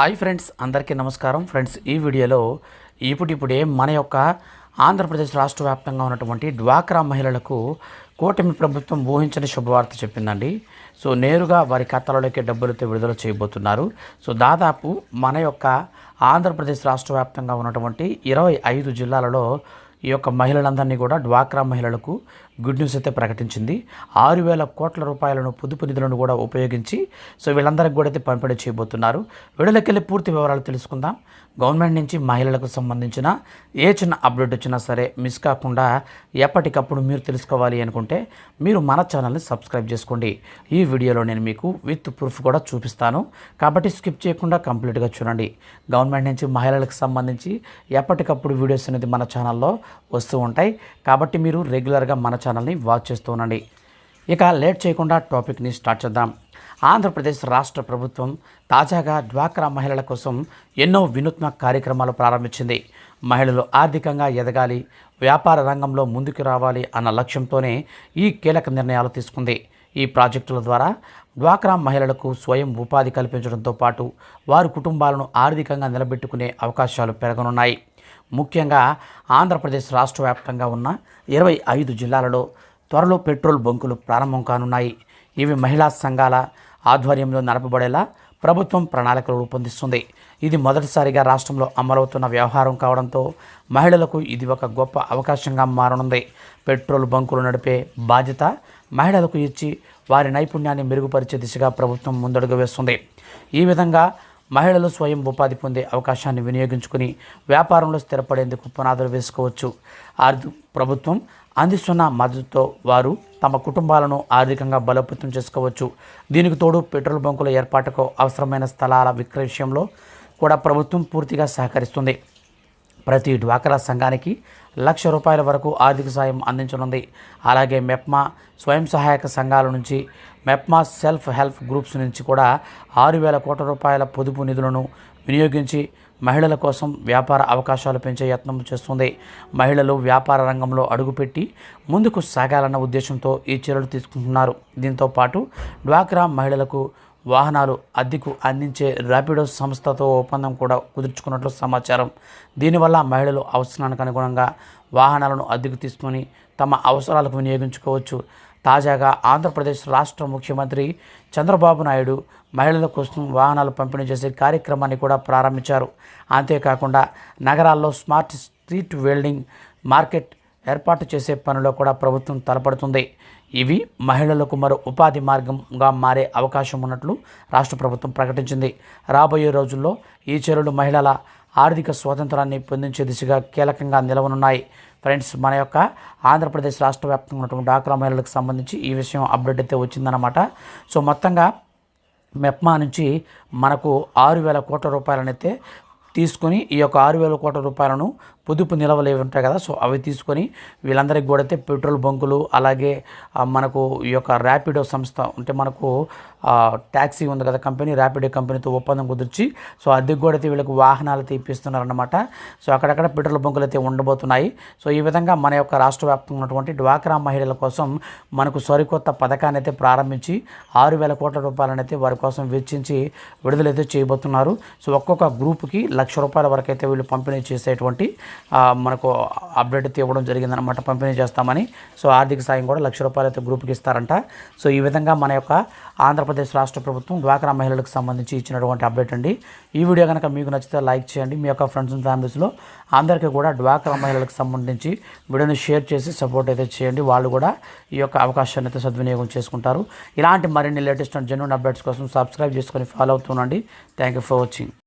Hi friends అందరికీ నమస్కారం. Friends ఈ వీడియోలో ఇప్పుడిప్పుడే మన యొక్క ఆంధ్రప్రదేశ్ రాష్ట్ర వ్యాప్తంగా ఉన్నటువంటి డ్వాక్రా మహిళలకు కూటమి ప్రభుత్వం ఊహించని శుభవార్త చెప్పిందండి. సో నేరుగా వారి ఖాతాలలోకి డబ్బులతో విడుదల చేయబోతున్నారు. సో దాదాపు మన యొక్క ఆంధ్రప్రదేశ్ రాష్ట్ర వ్యాప్తంగా ఉన్నటువంటి ఇరవై ఐదు జిల్లాలలో ఈ యొక్క మహిళలందరినీ కూడా డ్వాక్రా మహిళలకు గుడ్ న్యూస్ అయితే ప్రకటించింది. ఆరు వేల కోట్ల రూపాయలను పొదుపు నిధులను కూడా ఉపయోగించి సో వీళ్ళందరికీ కూడా అయితే పంపిణీ చేయబోతున్నారు. వీళ్ళకెళ్ళి పూర్తి వివరాలు తెలుసుకుందాం. గవర్నమెంట్ నుంచి మహిళలకు సంబంధించిన ఏ చిన్న అప్డేట్ వచ్చినా సరే మిస్ కాకుండా ఎప్పటికప్పుడు మీరు తెలుసుకోవాలి అనుకుంటే మీరు మన ఛానల్ని సబ్స్క్రైబ్ చేసుకోండి. ఈ వీడియోలో నేను మీకు విత్ ప్రూఫ్ కూడా చూపిస్తాను. కాబట్టి స్కిప్ చేయకుండా కంప్లీట్గా చూడండి. గవర్నమెంట్ నుంచి మహిళలకు సంబంధించి ఎప్పటికప్పుడు వీడియోస్ అనేది మన ఛానల్లో వస్తూ ఉంటాయి. కాబట్టి మీరు రెగ్యులర్గా మన ఛానల్ని వాచ్ చేస్తూ ఉండండి. ఇక లేట్ చేయకుండా టాపిక్ని స్టార్ట్ చేద్దాం. ఆంధ్రప్రదేశ్ రాష్ట్ర ప్రభుత్వం తాజాగా డ్వాక్రా మహిళల కోసం ఎన్నో వినూత్న కార్యక్రమాలు ప్రారంభించింది. మహిళలు ఆర్థికంగా ఎదగాలి వ్యాపార రంగంలో ముందుకు రావాలి అన్న లక్ష్యంతోనే ఈ కీలక నిర్ణయాలు తీసుకుంది. ఈ ప్రాజెక్టుల ద్వారా డ్వాక్రా మహిళలకు స్వయం ఉపాధి కల్పించడంతో పాటు వారి కుటుంబాలను ఆర్థికంగా నిలబెట్టుకునే అవకాశాలు పెరగనున్నాయి. ముఖ్యంగా ఆంధ్రప్రదేశ్ రాష్ట్ర వ్యాప్తంగా ఉన్న ఇరవై ఐదు జిల్లాలలో త్వరలో పెట్రోల్ బంకులు ప్రారంభం కానున్నాయి. ఇవి మహిళా సంఘాల ఆధ్వర్యంలో నడపబడేలా ప్రభుత్వం ప్రణాళికలు రూపొందిస్తుంది. ఇది మొదటిసారిగా రాష్ట్రంలో అమలవుతున్న వ్యవహారం కావడంతో మహిళలకు ఇది ఒక గొప్ప అవకాశంగా మారనుంది. పెట్రోల్ బంకులు నడిపే బాధ్యత మహిళలకు ఇచ్చి వారి నైపుణ్యాన్ని మెరుగుపరిచే దిశగా ప్రభుత్వం ముందడుగు వేస్తుంది. ఈ విధంగా మహిళలు స్వయం ఉపాధి పొందే అవకాశాన్ని వినియోగించుకుని వ్యాపారంలో స్థిరపడేందుకు పునాదులు వేసుకోవచ్చు. ఆర్థిక ప్రభుత్వం అందిస్తున్న మద్దతుతో వారు తమ కుటుంబాలను ఆర్థికంగా బలోపేతం చేసుకోవచ్చు. దీనికి తోడు పెట్రోల్ బంకుల ఏర్పాటుకు అవసరమైన స్థలాల విక్రయ విషయంలో కూడా ప్రభుత్వం పూర్తిగా సహకరిస్తుంది. ప్రతి డ్వాక్రా సంఘానికి లక్ష రూపాయల వరకు ఆర్థిక సాయం అందించనుంది. అలాగే మెప్మా స్వయం సహాయక సంఘాల నుంచి మెప్మా సెల్ఫ్ హెల్ప్ గ్రూప్స్ నుంచి కూడా ఆరు వేల కోట్ల రూపాయల పొదుపు నిధులను వినియోగించి మహిళల కోసం వ్యాపార అవకాశాలు పెంచే యత్నం చేస్తుంది. మహిళలు వ్యాపార రంగంలో అడుగుపెట్టి ముందుకు సాగాలన్న ఉద్దేశంతో ఈ చర్యలు తీసుకుంటున్నారు. దీంతో పాటు డ్వాక్రా మహిళలకు వాహనాలు అద్దెకు అందించే ర్యాపిడో సంస్థతో ఒప్పందం కూడా కుదుర్చుకున్నట్లు సమాచారం. దీనివల్ల మహిళలు అవసరానికి అనుగుణంగా వాహనాలను అద్దెకు తీసుకొని తమ అవసరాలకు వినియోగించుకోవచ్చు. తాజాగా ఆంధ్రప్రదేశ్ రాష్ట్ర ముఖ్యమంత్రి చంద్రబాబు నాయుడు మహిళల కోసం వాహనాలు పంపిణీ చేసే కార్యక్రమాన్ని కూడా ప్రారంభించారు. అంతేకాకుండా నగరాల్లో స్మార్ట్ స్ట్రీట్ వెల్డింగ్ మార్కెట్ ఏర్పాటు చేసే పనిలో కూడా ప్రభుత్వం తలపడుతుంది. ఇవి మహిళలకు మరో ఉపాధి మార్గంగా మారే అవకాశం ఉన్నట్లు రాష్ట్ర ప్రభుత్వం ప్రకటించింది. రాబోయే రోజుల్లో ఈ చర్యలు మహిళల ఆర్థిక స్వాతంత్రాన్ని పొందించే దిశగా కీలకంగా నిలవనున్నాయి. ఫ్రెండ్స్ మన యొక్క ఆంధ్రప్రదేశ్ రాష్ట్ర వ్యాప్తంగా ఉన్నటువంటి డాక్రా మహిళలకు సంబంధించి ఈ విషయం అప్డేట్ అయితే వచ్చిందనమాట సో మొత్తంగా మెప్మా నుంచి మనకు ఆరు వేల కోట్ల రూపాయలనైతే తీసుకొని ఈ యొక్క ఆరు వేల కోట్ల రూపాయలను పొదుపు నిల్వలు ఏవి ఉంటాయి కదా. సో అవి తీసుకొని వీళ్ళందరికీ కూడా అయితే పెట్రోల్ బంకులు అలాగే మనకు ఈ యొక్క ర్యాపిడో సంస్థ అంటే మనకు ట్యాక్సీ ఉంది కదా కంపెనీ ర్యాపిడో కంపెనీతో ఒప్పందం కుదిర్చి సో అద్దెకు కూడా అయితే వీళ్ళకి వాహనాలు అయితే సో అక్కడక్కడ పెట్రోల్ బంకులు అయితే ఉండబోతున్నాయి. సో ఈ విధంగా మన యొక్క రాష్ట్ర వ్యాప్తంగా ఉన్నటువంటి డ్వాక్రా మహిళల కోసం మనకు సరికొత్త పథకాన్ని అయితే ప్రారంభించి ఆరు వేల కోట్ల రూపాయలను అయితే వారి కోసం వెచ్చించి విడుదలైతే చేయబోతున్నారు. సో ఒక్కొక్క గ్రూప్కి లక్ష రూపాయల వరకు అయితే వీళ్ళు పంపిణీ చేసేటువంటి మనకు అప్డేట్ అయితే ఇవ్వడం జరిగిందనమాట పంపిణీ చేస్తామని. సో ఆర్థిక సాయం కూడా లక్ష రూపాయలు అయితే గ్రూప్కి ఇస్తారంట. సో ఈ విధంగా మన యొక్క ఆంధ్రప్రదేశ్ రాష్ట్ర ప్రభుత్వం డ్వాక్రా మహిళలకు సంబంధించి ఇచ్చినటువంటి అప్డేట్ అండి. ఈ వీడియో కనుక మీకు నచ్చితే లైక్ చేయండి. మీ యొక్క ఫ్రెండ్స్ అండ్ ఫ్యామిలీస్లో అందరికీ కూడా డ్వాక్రా మహిళలకు సంబంధించి వీడియోని షేర్ చేసి సపోర్ట్ అయితే చేయండి. వాళ్ళు కూడా ఈ యొక్క అవకాశాన్ని అయితే సద్వినియోగం చేసుకుంటారు. ఇలాంటి మరిన్ని లేటెస్ట్ అండ్ జెన్యున్ అప్డేట్స్ కోసం సబ్స్క్రైబ్ చేసుకొని ఫాలో అవుతుండండి థ్యాంక్ యూ ఫర్ వాచింగ్